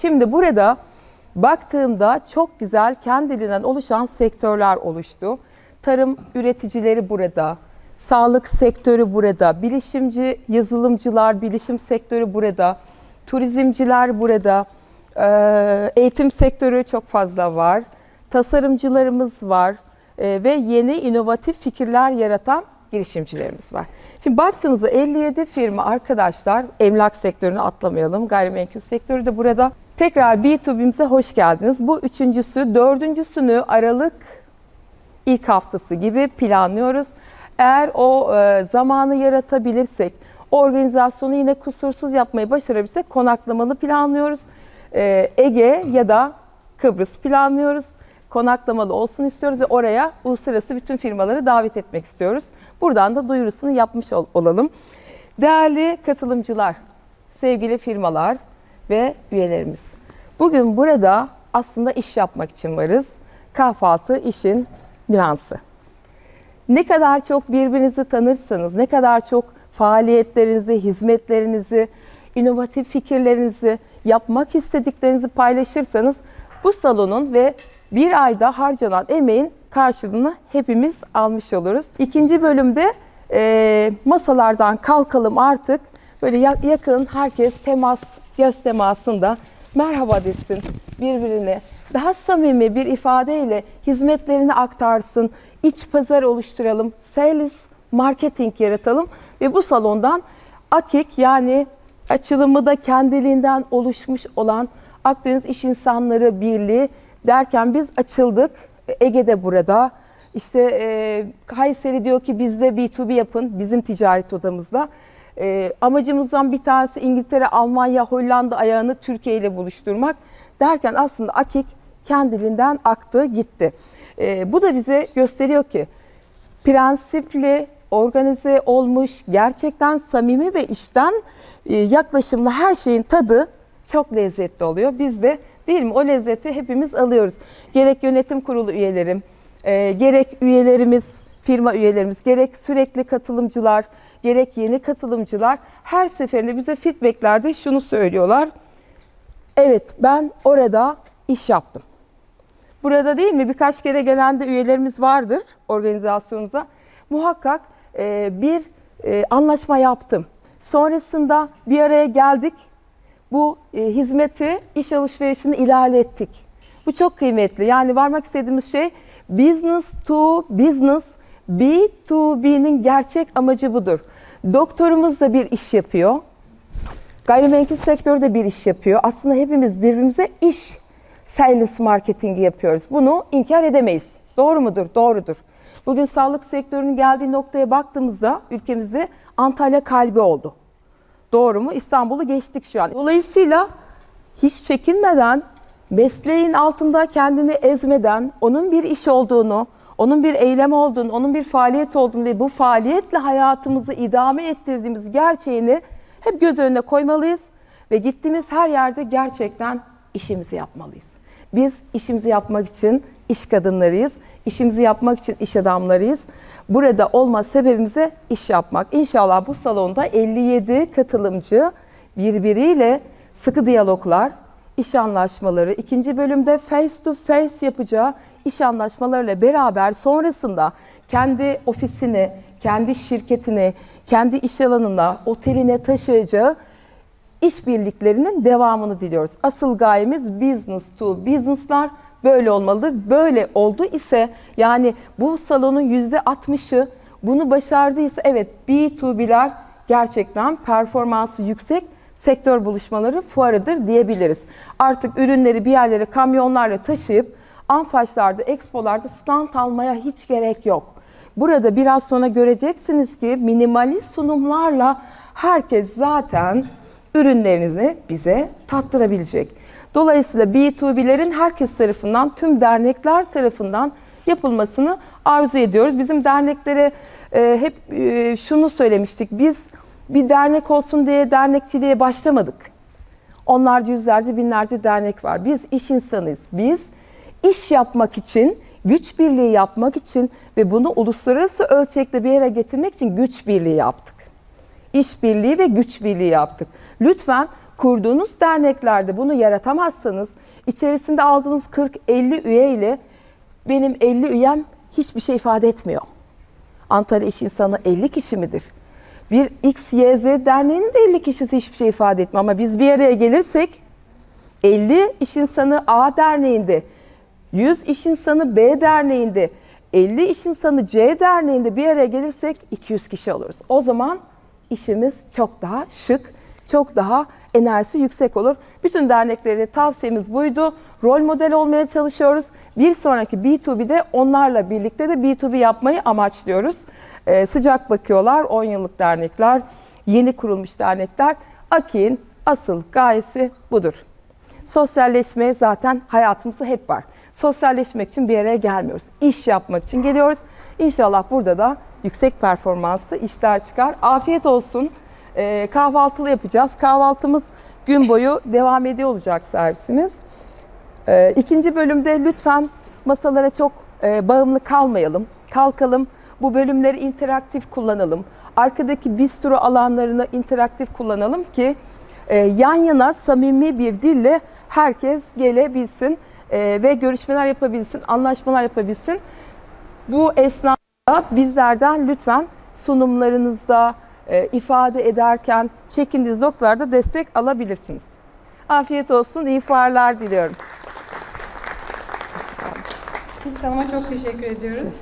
Şimdi burada baktığımda çok güzel kendiliğinden oluşan sektörler oluştu. Tarım üreticileri burada, sağlık sektörü burada, bilişimci yazılımcılar, bilişim sektörü burada, turizmciler burada, eee, eğitim sektörü çok fazla var, tasarımcılarımız var eee, ve yeni inovatif fikirler yaratan girişimcilerimiz var. Şimdi baktığımızda 57 firma arkadaşlar, emlak sektörünü atlamayalım, gayrimenkul sektörü de burada. Tekrar B2B'mize hoş geldiniz. Bu üçüncüsü, dördüncüsünü Aralık ilk haftası gibi planlıyoruz. Eğer o e, zamanı yaratabilirsek, o organizasyonu yine kusursuz yapmayı başarabilirsek konaklamalı planlıyoruz. E, Ege ya da Kıbrıs planlıyoruz. Konaklamalı olsun istiyoruz ve oraya uluslararası bütün firmaları davet etmek istiyoruz. Buradan da duyurusunu yapmış ol- olalım. Değerli katılımcılar, sevgili firmalar ve üyelerimiz. Bugün burada aslında iş yapmak için varız. Kahvaltı işin nüansı. Ne kadar çok birbirinizi tanırsanız, ne kadar çok faaliyetlerinizi, hizmetlerinizi, inovatif fikirlerinizi, yapmak istediklerinizi paylaşırsanız bu salonun ve bir ayda harcanan emeğin karşılığını hepimiz almış oluruz. İkinci bölümde e, masalardan kalkalım artık böyle ya- yakın herkes temas, göz temasında merhaba desin birbirine. Daha samimi bir ifadeyle hizmetlerini aktarsın, iç pazar oluşturalım, sales, marketing yaratalım ve bu salondan AKİK yani açılımı da kendiliğinden oluşmuş olan Akdeniz İş İnsanları Birliği derken biz açıldık. Ege'de burada. İşte e, Kayseri diyor ki bizde B2B yapın bizim ticaret odamızda. E, amacımızdan bir tanesi İngiltere, Almanya, Hollanda ayağını Türkiye ile buluşturmak. Derken aslında AKİK kendiliğinden aktı gitti. E, bu da bize gösteriyor ki prensipli, organize olmuş, gerçekten samimi ve işten e, yaklaşımlı her şeyin tadı çok lezzetli oluyor. Biz de değil mi o lezzeti hepimiz alıyoruz. Gerek yönetim kurulu üyelerim, e, gerek üyelerimiz, firma üyelerimiz, gerek sürekli katılımcılar, gerek yeni katılımcılar her seferinde bize feedbacklerde şunu söylüyorlar. Evet ben orada iş yaptım. Burada değil mi birkaç kere gelen de üyelerimiz vardır organizasyonumuza. Muhakkak e, bir e, anlaşma yaptım. Sonrasında bir araya geldik. Bu e, hizmeti, iş alışverişini ilerlettik. Bu çok kıymetli. Yani varmak istediğimiz şey business to business, B2B'nin gerçek amacı budur. Doktorumuz da bir iş yapıyor. Gayrimenkul sektörü de bir iş yapıyor. Aslında hepimiz birbirimize iş sales marketingi yapıyoruz. Bunu inkar edemeyiz. Doğru mudur? Doğrudur. Bugün sağlık sektörünün geldiği noktaya baktığımızda ülkemizde Antalya kalbi oldu. Doğru mu? İstanbul'u geçtik şu an. Dolayısıyla hiç çekinmeden, mesleğin altında kendini ezmeden, onun bir iş olduğunu, onun bir eylem olduğunu, onun bir faaliyet olduğunu ve bu faaliyetle hayatımızı idame ettirdiğimiz gerçeğini hep göz önüne koymalıyız ve gittiğimiz her yerde gerçekten işimizi yapmalıyız. Biz işimizi yapmak için iş kadınlarıyız, işimizi yapmak için iş adamlarıyız. Burada olma sebebimize iş yapmak. İnşallah bu salonda 57 katılımcı birbiriyle sıkı diyaloglar, iş anlaşmaları, ikinci bölümde face to face yapacağı iş anlaşmalarıyla beraber sonrasında kendi ofisini, kendi şirketini, kendi iş alanına, oteline taşıyacağı işbirliklerinin devamını diliyoruz. Asıl gayemiz business to business'lar böyle olmalıdır. Böyle oldu ise yani bu salonun %60'ı bunu başardıysa evet B2B'ler gerçekten performansı yüksek sektör buluşmaları fuarıdır diyebiliriz. Artık ürünleri bir yerlere kamyonlarla taşıyıp anfaşlarda, expolarda stand almaya hiç gerek yok. Burada biraz sonra göreceksiniz ki minimalist sunumlarla herkes zaten ürünlerinizi bize tattırabilecek. Dolayısıyla B2B'lerin herkes tarafından, tüm dernekler tarafından yapılmasını arzu ediyoruz. Bizim derneklere e, hep e, şunu söylemiştik. Biz bir dernek olsun diye dernekçiliğe başlamadık. Onlarca, yüzlerce, binlerce dernek var. Biz iş insanıyız. Biz iş yapmak için, güç birliği yapmak için ve bunu uluslararası ölçekte bir yere getirmek için güç birliği yaptık. İş birliği ve güç birliği yaptık. Lütfen kurduğunuz derneklerde bunu yaratamazsanız içerisinde aldığınız 40-50 üye ile benim 50 üyem hiçbir şey ifade etmiyor. Antalya İş İnsanı 50 kişi midir? Bir X, Y, Z derneğinin de 50 kişisi hiçbir şey ifade etmiyor. Ama biz bir araya gelirsek 50 iş insanı A derneğinde, 100 iş insanı B derneğinde, 50 iş insanı C derneğinde bir araya gelirsek 200 kişi oluruz. O zaman işimiz çok daha şık, çok daha enerjisi yüksek olur. Bütün derneklere tavsiyemiz buydu. Rol model olmaya çalışıyoruz. Bir sonraki B2B'de onlarla birlikte de B2B yapmayı amaçlıyoruz. Ee, sıcak bakıyorlar 10 yıllık dernekler, yeni kurulmuş dernekler. AKİ'nin asıl gayesi budur. Sosyalleşme zaten hayatımızda hep var. Sosyalleşmek için bir araya gelmiyoruz. İş yapmak için geliyoruz. İnşallah burada da yüksek performanslı işler çıkar. Afiyet olsun. Ee, kahvaltılı yapacağız. Kahvaltımız gün boyu devam ediyor olacak servisimiz. Ee, ikinci bölümde lütfen masalara çok e, bağımlı kalmayalım. Kalkalım. Bu bölümleri interaktif kullanalım. Arkadaki bistro alanlarını interaktif kullanalım ki e, yan yana samimi bir dille herkes gelebilsin e, ve görüşmeler yapabilsin, anlaşmalar yapabilsin. Bu esnada bizlerden lütfen sunumlarınızda e, ifade ederken çekindiğiniz noktalarda destek alabilirsiniz. Afiyet olsun, iyi fuarlar diliyorum. Filiz Hanım'a çok teşekkür ediyoruz.